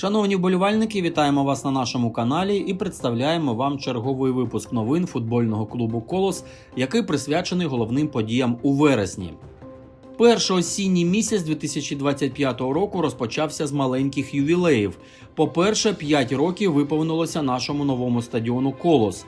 Шановні вболівальники, вітаємо вас на нашому каналі і представляємо вам черговий випуск новин футбольного клубу Колос, який присвячений головним подіям у вересні. Перший осінній місяць 2025 року розпочався з маленьких ювілеїв. По-перше, 5 років виповнилося нашому новому стадіону Колос.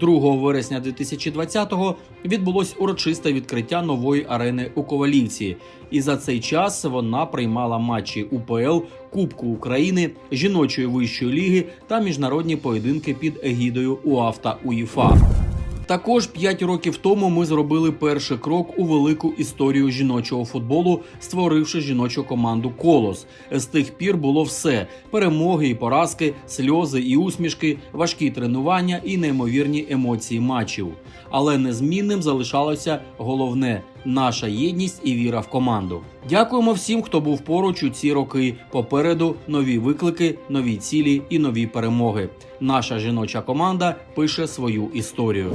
2 вересня 2020-го відбулось урочисте відкриття нової арени у Ковалівці. І за цей час вона приймала матчі УПЛ, Кубку України, жіночої вищої ліги та міжнародні поєдинки під егідою УАФТА УЄФА. Також 5 років тому ми зробили перший крок у велику історію жіночого футболу, створивши жіночу команду Колос. З тих пір було все: перемоги і поразки, сльози і усмішки, важкі тренування і неймовірні емоції матчів. Але незмінним залишалося головне наша єдність і віра в команду. Дякуємо всім, хто був поруч у ці роки. Попереду нові виклики, нові цілі і нові перемоги. Наша жіноча команда пише свою історію.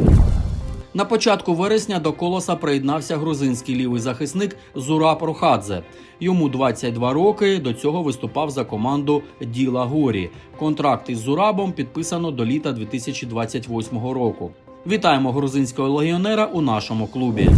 На початку вересня до колоса приєднався грузинський лівий захисник Зураб Рухадзе. Йому 22 роки. До цього виступав за команду Діла Горі. Контракт із Зурабом підписано до літа 2028 року. Вітаємо грузинського легіонера у нашому клубі.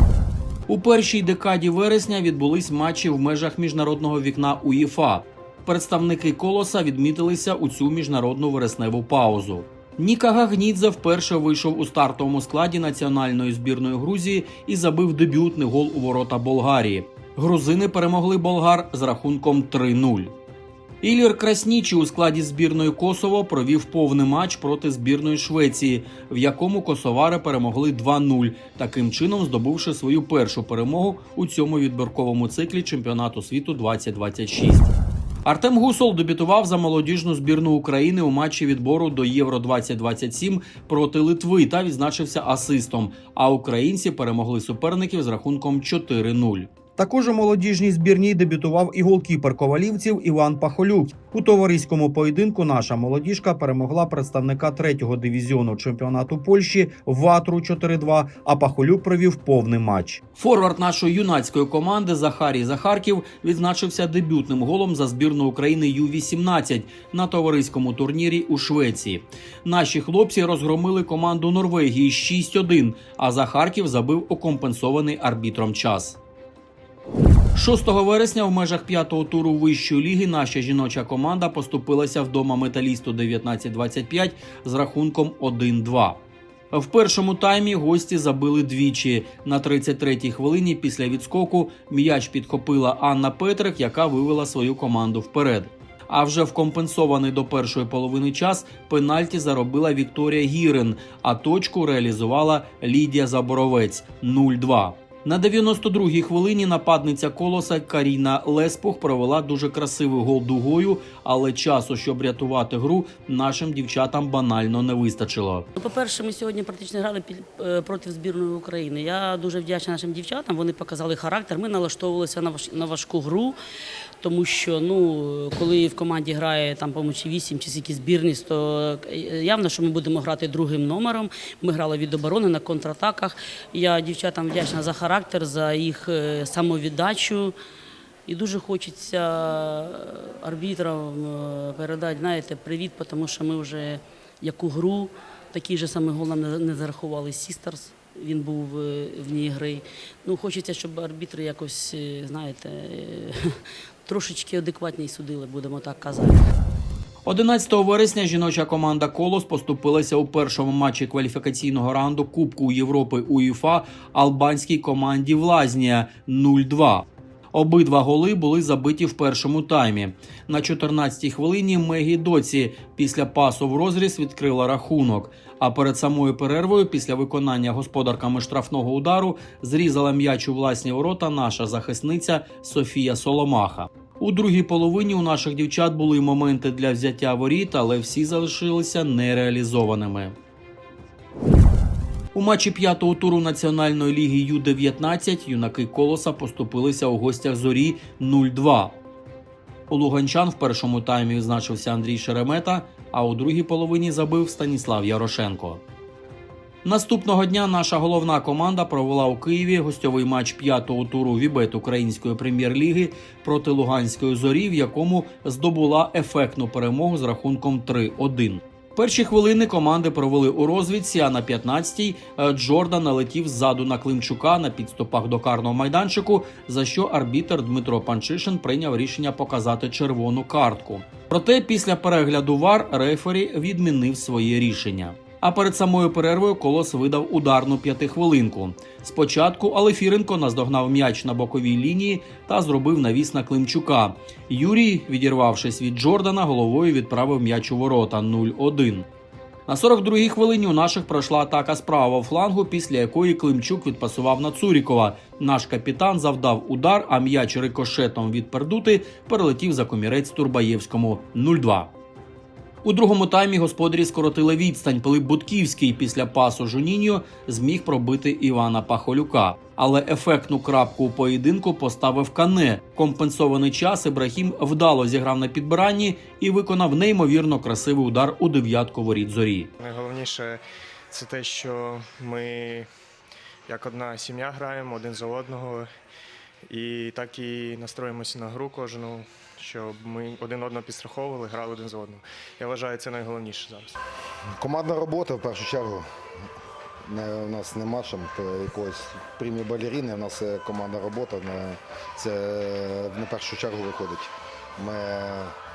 У першій декаді вересня відбулись матчі в межах міжнародного вікна УЄФА. Представники колоса відмітилися у цю міжнародну вересневу паузу. Ніка Гагнідзе вперше вийшов у стартовому складі національної збірної Грузії і забив дебютний гол у ворота Болгарії. Грузини перемогли болгар з рахунком 3-0. Ілір Краснічі у складі збірної Косово провів повний матч проти збірної Швеції, в якому косовари перемогли 2-0, таким чином здобувши свою першу перемогу у цьому відбірковому циклі чемпіонату світу 2026. Артем Гусол дебютував за молодіжну збірну України у матчі відбору до Євро 2027 проти Литви та відзначився асистом. А українці перемогли суперників з рахунком 4-0. Також у молодіжній збірній дебютував і голкіпер ковалівців Іван Пахолюк. У товариському поєдинку наша молодіжка перемогла представника третього дивізіону чемпіонату Польщі Ватру 4-2, а Пахолюк провів повний матч. Форвард нашої юнацької команди Захарій Захарків відзначився дебютним голом за збірну України Ю-18 на товариському турнірі у Швеції. Наші хлопці розгромили команду Норвегії 6-1, а Захарків забив у компенсований арбітром час. 6 вересня в межах п'ятого туру вищої ліги наша жіноча команда поступилася вдома металісту 1925 з рахунком 1-2. В першому таймі гості забили двічі. На 33-й хвилині після відскоку м'яч підхопила Анна Петрик, яка вивела свою команду вперед. А вже в компенсований до першої половини час пенальті заробила Вікторія Гірин, а точку реалізувала Лідія Заборовець 0-2. На 92-й хвилині нападниця колоса Каріна Леспух провела дуже красивий гол дугою, але часу, щоб рятувати гру, нашим дівчатам банально не вистачило. Ну, По-перше, ми сьогодні практично грали е, проти збірної України. Я дуже вдячна нашим дівчатам. Вони показали характер. Ми налаштовувалися на важку гру, тому що ну, коли в команді грає там, чи 8 чи скільки збірність, то е, явно, що ми будемо грати другим номером. Ми грали від оборони на контратаках. Я дівчатам вдячна за характер, за їх е, самовіддачу. І дуже хочеться арбітрам е, передати, знаєте, привіт, тому що ми вже яку гру, такий же самий гол нам не- зарахували Сістерс. Він був в ній гри. Ну, хочеться, щоб арбітри якось, знаєте, трошечки адекватніше судили, будемо так казати. 11 вересня жіноча команда Колос поступилася у першому матчі кваліфікаційного раунду Кубку Європи УЄФА албанській команді Влазнія 0-2. Обидва голи були забиті в першому таймі. На 14-й хвилині Мегі Доці після пасу в розріз відкрила рахунок. А перед самою перервою, після виконання господарками штрафного удару, зрізала м'яч у власні ворота наша захисниця Софія Соломаха. У другій половині у наших дівчат були моменти для взяття воріт, але всі залишилися нереалізованими. У матчі п'ятого туру Національної ліги Ю-19 юнаки Колоса поступилися у гостях зорі 0-2. У Луганчан в першому таймі відзначився Андрій Шеремета, а у другій половині забив Станіслав Ярошенко. Наступного дня наша головна команда провела у Києві гостьовий матч п'ятого туру Вібет Української прем'єр-ліги проти Луганської зорі, в якому здобула ефектну перемогу з рахунком 3-1. Перші хвилини команди провели у розвідці, а на 15-й е, Джордан налетів ззаду на Климчука на підступах до карного майданчику, за що арбітер Дмитро Панчишин прийняв рішення показати червону картку. Проте після перегляду вар рефері відмінив своє рішення. А перед самою перервою колос видав ударну п'ятихвилинку. Спочатку Алефіренко наздогнав м'яч на боковій лінії та зробив навіс на Климчука. Юрій, відірвавшись від Джордана, головою відправив м'яч у ворота 0-1. На 42-й хвилині у наших пройшла атака з правого флангу, після якої Климчук відпасував на Цурікова. Наш капітан завдав удар, а м'яч рикошетом від Пердути перелетів за комірець Турбаєвському 0-2. У другому таймі господарі скоротили відстань. Пилип Будківський після пасу Жуніньо зміг пробити Івана Пахолюка. Але ефектну крапку у поєдинку поставив Кане. Компенсований час Ібрахім вдало зіграв на підбиранні і виконав неймовірно красивий удар у дев'ятку воріт зорі. Найголовніше це те, що ми як одна сім'я граємо один за одного, і так і настроїмося на гру кожну, щоб ми один одного підстраховували, грали один за одного. Я вважаю, це найголовніше зараз. Командна робота в першу чергу. У нас нема там то якоїсь прямі балеріни, у нас командна робота. Це на першу чергу виходить. Ми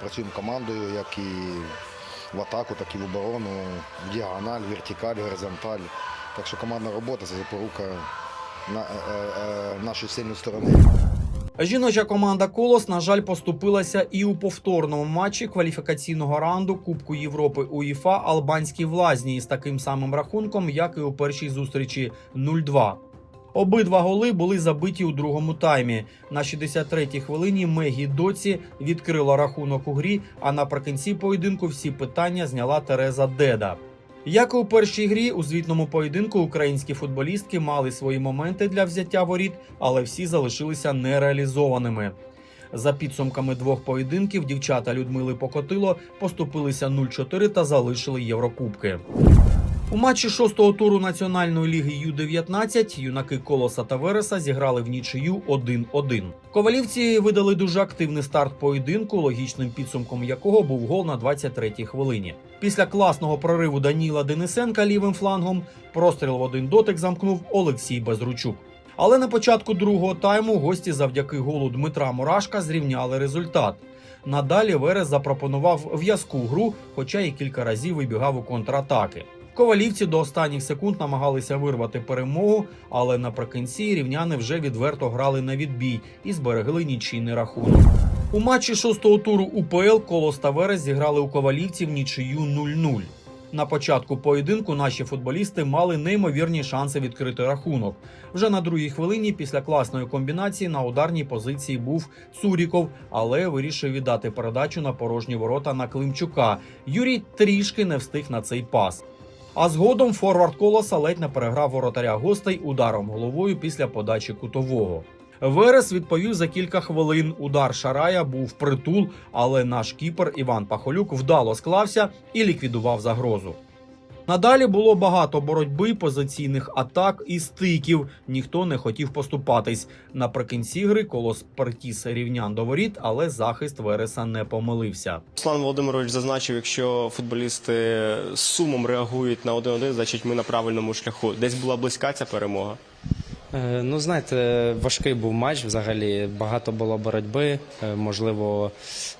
працюємо командою, як і в атаку, так і в оборону, в діагональ, вертикаль, горизонталь. Так що командна робота це запорука е, е, нашої сильної сторони. Жіноча команда Колос, на жаль, поступилася і у повторному матчі кваліфікаційного раунду Кубку Європи УЄФА албанській влазні з таким самим рахунком, як і у першій зустрічі 0-2. Обидва голи були забиті у другому таймі. На 63-й хвилині Мегі Доці відкрила рахунок у грі, а наприкінці поєдинку всі питання зняла Тереза Деда. Як у першій грі, у звітному поєдинку українські футболістки мали свої моменти для взяття воріт, але всі залишилися нереалізованими. За підсумками двох поєдинків дівчата Людмили Покотило поступилися 0-4 та залишили Єврокубки. У матчі шостого туру Національної ліги Ю-19 юнаки Колоса та Вереса зіграли в нічию 1-1. Ковалівці видали дуже активний старт поєдинку, логічним підсумком якого був гол на 23-й хвилині. Після класного прориву Даніла Денисенка лівим флангом простріл в один дотик замкнув Олексій Безручук. Але на початку другого тайму гості завдяки голу Дмитра Мурашка зрівняли результат. Надалі Верес запропонував в'язку гру, хоча й кілька разів вибігав у контратаки. Ковалівці до останніх секунд намагалися вирвати перемогу, але наприкінці рівняни вже відверто грали на відбій і зберегли нічийний рахунок. У матчі шостого туру УПЛ Колос та Верес зіграли у ковалівців нічию 0-0. На початку поєдинку наші футболісти мали неймовірні шанси відкрити рахунок. Вже на другій хвилині після класної комбінації на ударній позиції був Цуріков, але вирішив віддати передачу на порожні ворота на Климчука. Юрій трішки не встиг на цей пас. А згодом форвард колоса ледь не переграв воротаря гостей ударом головою після подачі кутового. Верес відповів за кілька хвилин. Удар Шарая був притул, але наш кіпер Іван Пахолюк вдало склався і ліквідував загрозу. Надалі було багато боротьби, позиційних атак і стиків. Ніхто не хотів поступатись. Наприкінці гри колос притіс рівнян до воріт, але захист Вереса не помилився. Руслан Володимирович зазначив, якщо футболісти з сумом реагують на 1-1, значить ми на правильному шляху. Десь була близька ця перемога. Е, Ну, знаєте, важкий був матч взагалі. Багато було боротьби. Е, Можливо,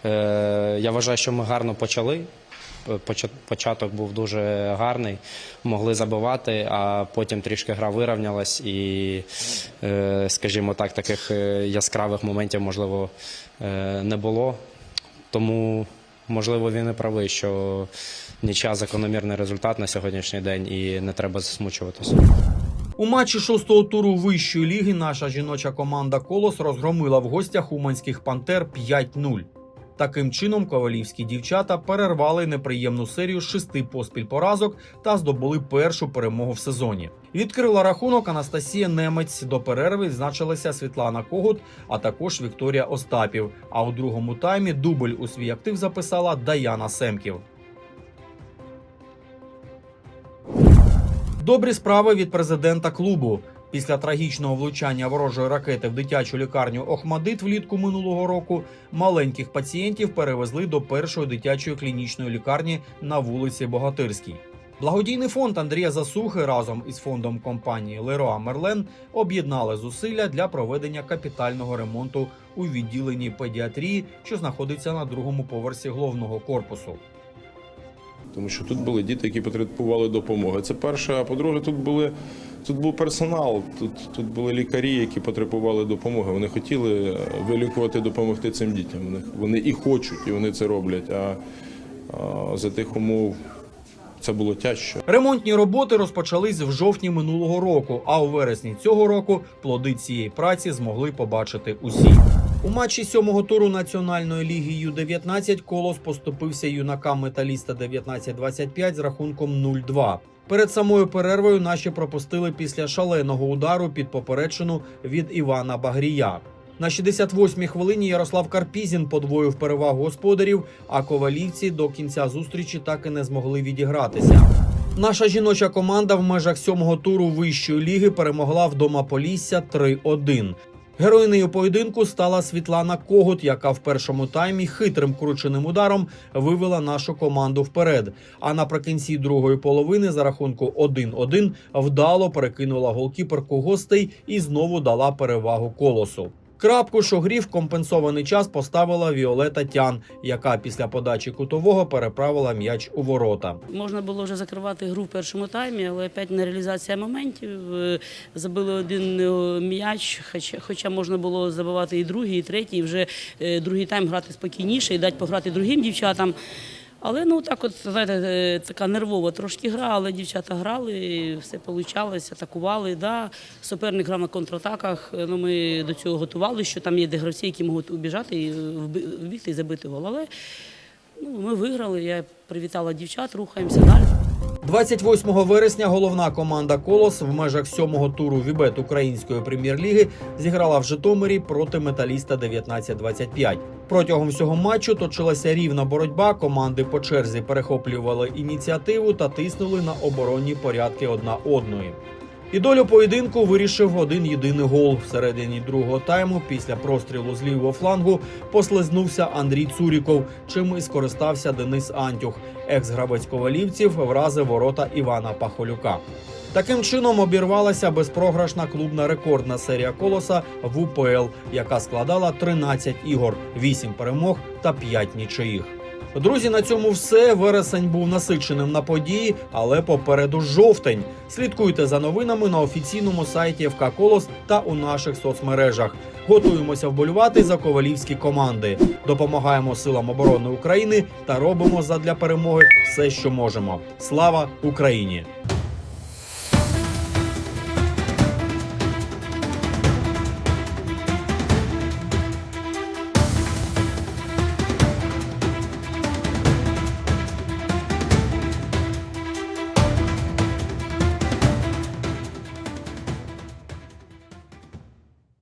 е, я вважаю, що ми гарно почали. Поча- Початок був дуже гарний, могли забивати, а потім трішки гра вирівнялась і, е, скажімо так, таких е, яскравих моментів, можливо, е, не було. Тому, можливо, він і правий, що нічия закономірний результат на сьогоднішній день і не треба засмучуватися. У матчі шостого туру вищої ліги наша жіноча команда Колос розгромила в гостях уманських пантер 5-0. Таким чином, ковалівські дівчата перервали неприємну серію шести поспіль поразок та здобули першу перемогу в сезоні. Відкрила рахунок Анастасія Немець. До перерви відзначилася Світлана Когут, а також Вікторія Остапів. А у другому таймі дубль у свій актив записала Даяна Семків. Добрі справи від президента клубу. Після трагічного влучання ворожої ракети в дитячу лікарню Охмадит влітку минулого року маленьких пацієнтів перевезли до першої дитячої клінічної лікарні на вулиці Богатирській. Благодійний фонд Андрія Засухи разом із фондом компанії Лероа Мерлен об'єднали зусилля для проведення капітального ремонту у відділенні педіатрії, що знаходиться на другому поверсі головного корпусу. Тому що тут були діти, які потребували допомоги. Це перше. А по-друге, тут були тут був персонал, тут, тут були лікарі, які потребували допомоги. Вони хотіли е, вилікувати, допомогти цим дітям. Вони, вони і хочуть, і вони це роблять. А, а за тих умов це було тяжче. Ремонтні роботи розпочались в жовтні минулого року, а у вересні цього року плоди цієї праці змогли побачити усі. У матчі сьомого туру Національної ліги Ю-19 Колос поступився юнакам металіста 19-25 з рахунком 0-2. Перед самою перервою наші пропустили після шаленого удару під поперечину від Івана Багрія. На 68-й хвилині Ярослав Карпізін подвоїв перевагу господарів, а ковалівці до кінця зустрічі так і не змогли відігратися. Наша жіноча команда в межах сьомого туру вищої ліги перемогла вдома Полісся 3-1. Героїнею поєдинку стала Світлана Когут, яка в першому таймі хитрим крученим ударом вивела нашу команду вперед. А наприкінці другої половини за рахунку 1-1 вдало перекинула голкіперку гостей і знову дала перевагу колосу. Крапку шогрів компенсований час поставила Віолета Тян, яка після подачі кутового переправила м'яч у ворота. Можна було вже закривати гру в першому таймі, але опять не реалізація моментів. Е, Забили один е, м'яч, хоча, можна було забивати і другий, і третій, вже е, другий тайм грати спокійніше і дати пограти другим дівчатам. Але ну так, от знаєте, е, така нервова трошки гра, але дівчата грали, все вийшло, атакували. Да. Суперник грав на контратаках. е, Ну, ми до цього готували, що там є де гравці, які можуть убіжати і вбігти і забити гол. Але ну, ми виграли. Я привітала дівчат, рухаємося далі. 28 вересня головна команда Колос в межах сьомого туру Вібет української прем'єр-ліги зіграла в Житомирі проти металіста 19-25. Протягом всього матчу точилася рівна боротьба. Команди по черзі перехоплювали ініціативу та тиснули на оборонні порядки одна одної. І долю поєдинку вирішив один єдиний гол. Всередині другого тайму після прострілу з лівого флангу послизнувся Андрій Цуріков, чим і скористався Денис Антюх. Екс-гравець ковалівців вразив ворота Івана Пахолюка. Таким чином обірвалася безпрограшна клубна рекордна серія колоса в УПЛ, яка складала 13 ігор, 8 перемог та 5 нічиїх. Друзі, на цьому все. Вересень був насиченим на події, але попереду жовтень. Слідкуйте за новинами на офіційному сайті ФК Колос та у наших соцмережах. Готуємося вболювати за ковалівські команди. Допомагаємо силам оборони України та робимо задля перемоги все, що можемо. Слава Україні!